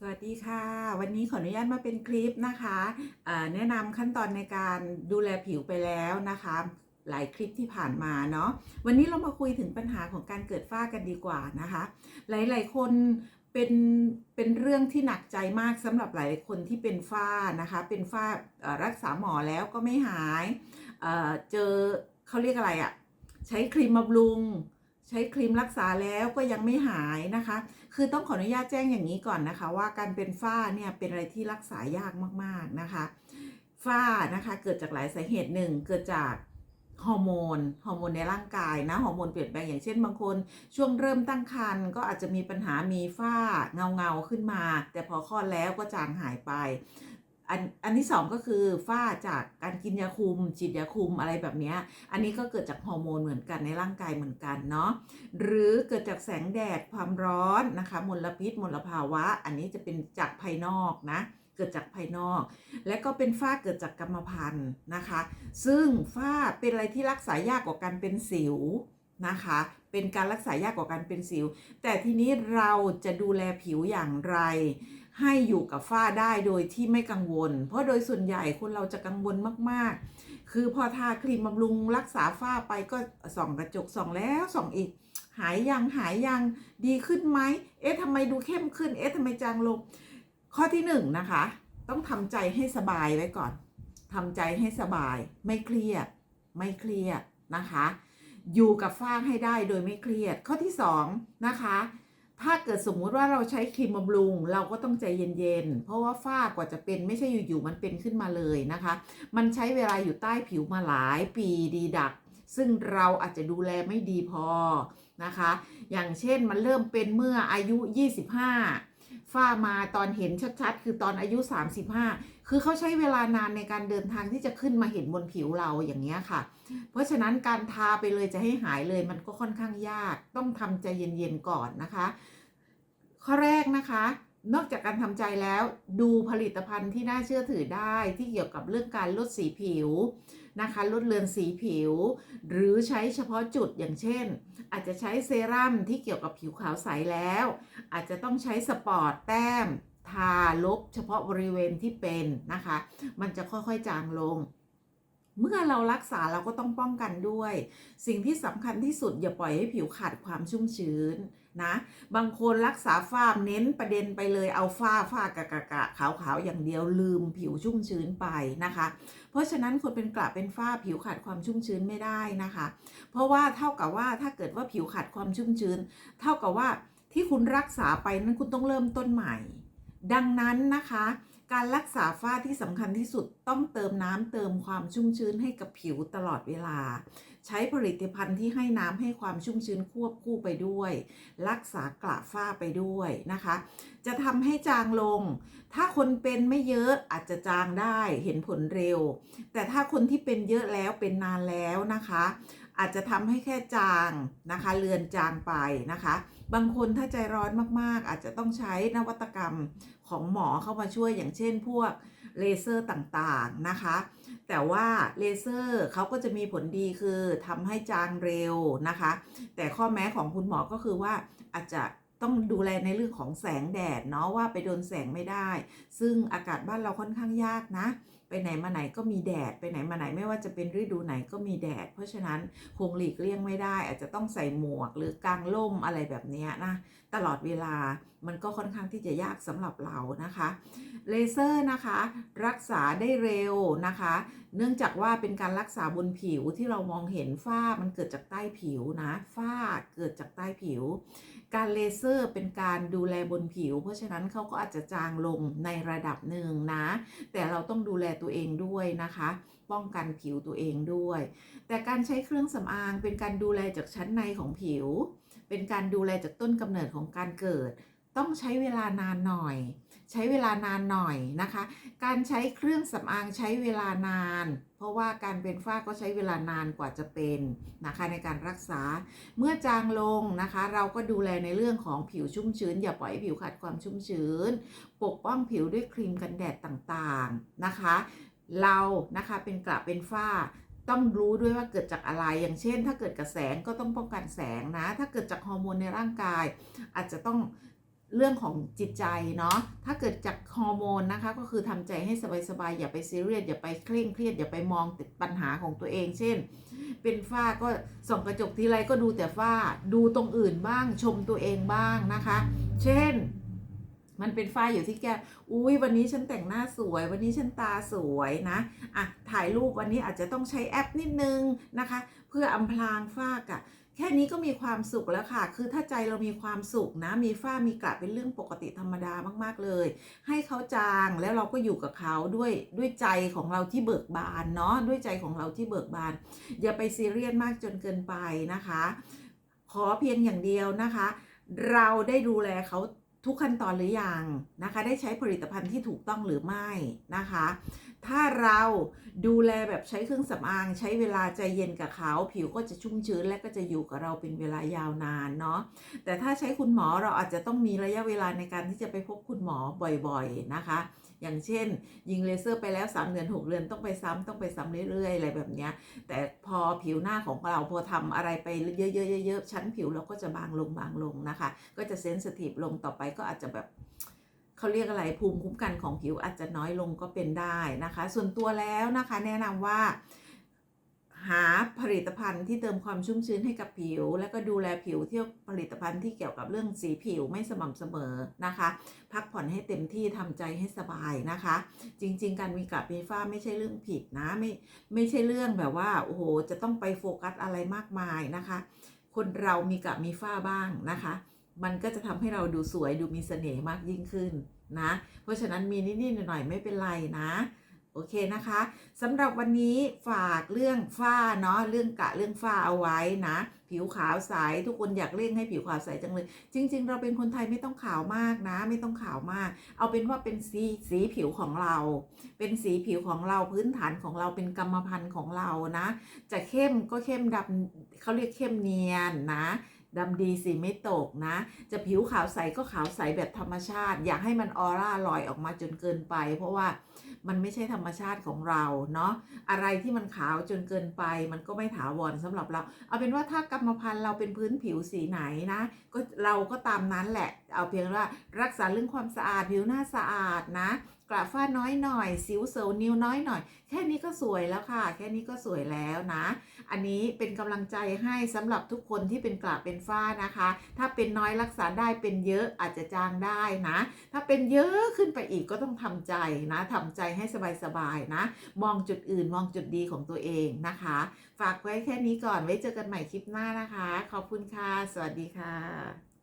สวัสดีค่ะ วันนี้ขออนุญาตมาเป็นคลิปนะคะแนะนำขั้นตอนในการดูแลผิวไปแล้วนะคะ หลายคลิปที่ผ่านมาเนาะวันนี้เรามาคุยถึงปัญหาของการเกิดฝ้ากันดีกว่านะคะ หลายๆคนเป็นเป็นเรื่องที่หนักใจมากสำหรับหลายคนที่เป็นฝ้านะคะ เป็นฝ้ารักษาหมอแล้วก็ไม่หายเเจอเขาเรียกอะไรอะใช้ครีมบำรุง ใช้ครีมรักษาแล้วก็ยังไม่หายนะคะ คือต้องขออนุญาตแจ้งอย่างนี้ก่อนนะคะ ว่าการเป็นฝ้าเนี่ยเป็นอะไรที่รักษายากมากๆนะคะ ฝ้านะคะเกิดจากหลายสาเหตุหนึ่งเกิดจากฮอร์โมนฮอร์โมนในร่างกายนะฮอร์โมนเปลี่ยนแปลงอย่างเช่นบางคน ช่วงเริ่มตั้งครรภ์ก็อาจจะมีปัญหามีฝ้าเงาเงาๆขึ้นมา แต่พอคลอดแล้วก็จางหายไป อันอันที่สองก็คือฝ้าจากการกินยาคุมฉีดยาคุมอะไรแบบนี้ อันนี้ก็เกิดจากฮอร์โมนเหมือนกันในร่างกายเหมือนกันเนาะหรือเกิดจากแสงแดดความร้อนนะคะมลพิษมลภาวะ อันนี้จะเป็นจากภายนอกนะเกิดจากภายนอก และก็เป็นฝ้าเกิดจากกรรมพันธุ์นะคะ ซึ่งฝ้าเป็นอะไรที่รักษายากกว่าการเป็นสิวนะคะ เป็นการรักษายากกว่าการเป็นสิว แต่ทีนี้เราจะดูแลผิวอย่างไร ให้อยู่กับฝ้าได้โดยที่ไม่กังวล เพราะโดยส่วนใหญ่คนเราจะกังวลมาก ๆ คือพอทาครีมบำรุงรักษาฝ้าไปก็ส่องกระจกส่องแล้วส่องอีก หายยังหายยังดีขึ้นไหมเอ๊ะทำไมดูเข้มขึ้นเอ๊ะทำไมจางลงข้อที่หนึ่งนะคะ ต้องทำใจให้สบายไว้ก่อนทำใจให้สบาย ไม่เครียด ไม่เครียดนะคะ อยู่กับฝ้าให้ได้โดยไม่เครียด ข้อที่สองนะคะ ถ้าเกิดสมมุติว่าเราใช้ครีมบำรุง เราก็ต้องใจเย็นๆ เพราะว่าฝ้ากว่าจะเป็นไม่ใช่อยู่ๆมันเป็นขึ้นมาเลยนะคะ มันใช้เวลาอยู่ใต้ผิวมาหลายปีดีดัก ซึ่งเราอาจจะดูแลไม่ดีพอนะคะ อย่างเช่นมันเริ่มเป็นเมื่ออายุ 25 ฝ้ามาตอนเห็นชัดๆ คือตอนอายุ 35 คือเขาใช้เวลานานในการเดินทางที่จะขึ้นมาเห็นบนผิวเราอย่างเงี้ยค่ะ เพราะฉะนั้นการทาไปเลยจะให้หายเลยมันก็ค่อนข้างยาก ต้องทำใจเย็นๆก่อนนะคะ ข้อแรกนะคะ นอกจากการทำใจแล้วดูผลิตภัณฑ์ที่น่าเชื่อถือได้ที่เกี่ยวกับเรื่องการลดสีผิวนะคะลดเลือนสีผิว หรือใช้เฉพาะจุดอย่างเช่น อาจจะใช้เซรั่มที่เกี่ยวกับผิวขาวใสแล้ว อาจจะต้องใช้สปอร์ตแต้ม ทาลบเฉพาะบริเวณที่เป็นนะคะ มันจะค่อยๆจางลง เมื่อเรารักษาเราก็ต้องป้องกันด้วย สิ่งที่สำคัญที่สุดอย่าปล่อยให้ผิวขาดความชุ่มชื้นนะ บางคนรักษาฝ้าเน้นประเด็นไปเลยเอาฝ้าฝ้ากะกะกะขาวขาวๆอย่างเดียวลืมผิวชุ่มชื้นไปนะคะ เพราะฉะนั้นคนเป็นกระเป็นฝ้าผิวขาดความชุ่มชื้นไม่ได้นะคะ เพราะว่าเท่ากับว่าถ้าเกิดว่าผิวขาดความชุ่มชื้น เท่ากับว่าที่คุณรักษาไปนั้นคุณต้องเริ่มต้นใหม่ ดังนั้นนะคะ การรักษาฝ้าที่สำคัญที่สุดต้องเติมน้ำเติมความชุ่มชื้นให้กับผิวตลอดเวลา ใช้ผลิตภัณฑ์ที่ให้น้ำให้ความชุ่มชื้นควบคู่ไปด้วย รักษากระฝ้าไปด้วยนะคะ จะทำให้จางลง ถ้าคนเป็นไม่เยอะอาจจะจางได้เห็นผลเร็ว แต่ถ้าคนที่เป็นเยอะแล้วเป็นนานแล้วนะคะ อาจจะทำให้แค่จางนะคะ เลือนจางไปนะคะ บางคนถ้าใจร้อนมากๆ อาจจะต้องใช้นวัตกรรมของหมอเข้ามาช่วยอย่างเช่นพวกเลเซอร์ต่างๆนะคะ แต่ว่าเลเซอร์เขาก็จะมีผลดีคือทำให้จางเร็วนะคะ แต่ข้อแม้ของคุณหมอก็คือว่าอาจจะ ต้องดูแลในเรื่องของแสงแดดเนาะว่าไปโดนแสงไม่ได้ ซึ่งอากาศบ้านเราค่อนข้างยากนะ ไปไหนมาไหนก็มีแดด ไปไหนมาไหนไม่ว่าจะเป็นฤดูไหนก็มีแดด เพราะฉะนั้นคงหลีกเลี่ยงไม่ได้ อาจจะต้องใส่หมวกหรือกางร่มอะไรแบบนี้นะตลอดเวลามันก็ค่อนข้างที่จะยากสำหรับเรานะคะเลเซอร์นะคะ รักษาได้เร็วนะคะ เนื่องจากว่าเป็นการรักษาบนผิวที่เรามองเห็นฝ้ามันเกิดจากใต้ผิวนะฝ้าเกิดจากใต้ผิว การเลเซอร์เป็นการดูแลบนผิว เพราะฉะนั้นเขาก็อาจจะจางลงในระดับหนึ่งนะ แต่เราต้องดูแลตัวเองด้วยนะคะ ป้องกันผิวตัวเองด้วย แต่การใช้เครื่องสำอางเป็นการดูแลจากชั้นในของผิว เป็นการดูแลจากต้นกำเนิดของการเกิด ต้องใช้เวลานานหน่อย ใช้เวลานานหน่อยนะคะ การใช้เครื่องสำอางใช้เวลานาน เพราะว่าการเป็นฝ้าก็ใช้เวลานานกว่าจะเป็นนะคะในการรักษา เมื่อจางลงนะคะ เราก็ดูแลในเรื่องของผิวชุ่มชื้น อย่าปล่อยให้ผิวขาดความชุ่มชื้น ปกป้องผิวด้วยครีมกันแดดต่างๆนะคะ เรานะคะเป็นกระเป็นฝ้าต้องรู้ด้วยว่าเกิดจากอะไร อย่างเช่น ถ้าเกิดกับแสงก็ต้องป้องกันแสงนะ ถ้าเกิดจากฮอร์โมนในร่างกาย อาจจะต้อง เรื่องของจิตใจเนาะ ถ้าเกิดจากฮอร์โมนนะคะ ก็คือทำใจให้สบายๆ อย่าไปซีเรียส อย่าไปเคร่งเครียด อย่าไปมองติดปัญหาของตัวเอง เช่น เป็นฝ้าก็ส่องกระจกทีไรก็ดูแต่ฝ้า ดูตรงอื่นบ้าง ชมตัวเองบ้างนะคะ เช่น มันเป็นฝ้าอยู่ที่แก้อุ้ยวันนี้ฉันแต่งหน้าสวย วันนี้ฉันตาสวยนะอะถ่ายรูปวันนี้อาจจะต้องใช้แอปนิดนึงนะคะ เพื่ออำพรางฝ้ากะ แค่นี้ก็มีความสุขแล้วค่ะ คือถ้าใจเรามีความสุขนะ มีฝ้ามีกระเป็นเรื่องปกติธรรมดามากๆเลย ให้เขาจางแล้วเราก็อยู่กับเขาด้วยด้วยใจของเราที่เบิกบานเนาะ ด้วยใจของเราที่เบิกบาน อย่าไปซีเรียสมากจนเกินไปนะคะ ขอเพียงอย่างเดียวนะคะ เราได้ดูแลเขาทุกขั้นตอนหรือยังนะคะ ได้ใช้ผลิตภัณฑ์ที่ถูกต้องหรือไม่นะคะ ถ้าเราดูแลแบบใช้เครื่องสำอางใช้เวลาใจเย็นกับเขาผิวก็จะชุ่มชื้นและก็จะอยู่กับเราเป็นเวลายาวนานเนาะแต่ถ้าใช้คุณหมอเราอาจจะต้องมีระยะเวลาในการที่จะไปพบคุณหมอบ่อยๆนะคะ อย่างเช่น ยิงเลเซอร์ไปแล้ว 3 เดือน 6 เดือนต้องไปซ้ำต้องไปซ้ำเรื่อยๆ อะไรแบบนี้แต่พอผิวหน้าของเราพอทำอะไรไปเยอะๆๆๆชั้นผิวเราก็จะบางลงบางลงนะคะ ก็จะเซนสทีฟลงต่อไปก็อาจจะแบบ เขาเรียกอะไรภูมิคุ้มกันของผิวอาจจะน้อยลงก็เป็นได้นะคะ ส่วนตัวแล้วนะคะแนะนำว่าหาผลิตภัณฑ์ที่เติมความชุ่มชื้นให้กับผิว แล้วก็ดูแลผิวเที่ยวผลิตภัณฑ์ที่เกี่ยวกับเรื่องสีผิวไม่สม่ำเสมอนะคะ พักผ่อนให้เต็มที่ทำใจให้สบายนะคะ จริง ๆ การมีกระมีฝ้าไม่ใช่เรื่องผิดนะไม่ไม่ใช่เรื่องแบบว่าโอ้โหจะต้องไปโฟกัสอะไรมากมายนะคะ คนเรามีกระมีฝ้าบ้างนะคะ มันก็จะทำให้เราดูสวยดูมีเสน่ห์มากยิ่งขึ้นนะ เพราะฉะนั้นมีนิดๆหน่อยๆไม่เป็นไรนะโอเคนะคะสำหรับวันนี้ฝากเรื่องฝ้าเนาะเรื่องกะเรื่องฝ้าเอาไว้นะ ผิวขาวใสทุกคนอยากเร่งให้ผิวขาวใสจังเลย จริง ๆ เราเป็นคนไทยไม่ต้องขาวมากนะ ไม่ต้องขาวมาก เอาเป็นว่าเป็นสีสีผิวของเรา เป็นสีผิวของเราพื้นฐานของเราเป็นกรรมพันธุ์ของเรานะ จะเข้มก็เข้มดำเขาเรียกเข้มเนียนนะ ดำดีสีไม่ตกนะ จะผิวขาวใสก็ขาวใสแบบธรรมชาติ อย่าให้มันออร่าลอยออกมาจนเกินไป เพราะว่ามันไม่ใช่ธรรมชาติของเราเนาะอะไรที่มันขาวจนเกินไป มันก็ไม่ถาวรสำหรับเรา เอาเป็นว่าถ้ากรรมพันธุ์เราเป็นพื้นผิวสีไหนนะ ก็เราก็ตามนั้นแหละ เอาเพียงว่ารักษาเรื่องความสะอาดผิวหน้าสะอาดนะกระฝ้าน้อยหน่อย สิวเซลล์นิ้วน้อยหน่อย แค่นี้ก็สวยแล้วค่ะ แค่นี้ก็สวยแล้วนะ อันนี้เป็นกำลังใจให้สำหรับทุกคนที่เป็นกระเป็นฝ้านะคะ ถ้าเป็นน้อยรักษาได้เป็นเยอะอาจจะจางได้นะ ถ้าเป็นเยอะขึ้นไปอีกก็ต้องทำใจนะทำใจให้สบายๆนะ มองจุดอื่นมองจุดดีของตัวเองนะคะ ฝากไว้แค่นี้ก่อนไว้เจอกันใหม่คลิปหน้านะคะ ขอบคุณค่ะ สวัสดีค่ะ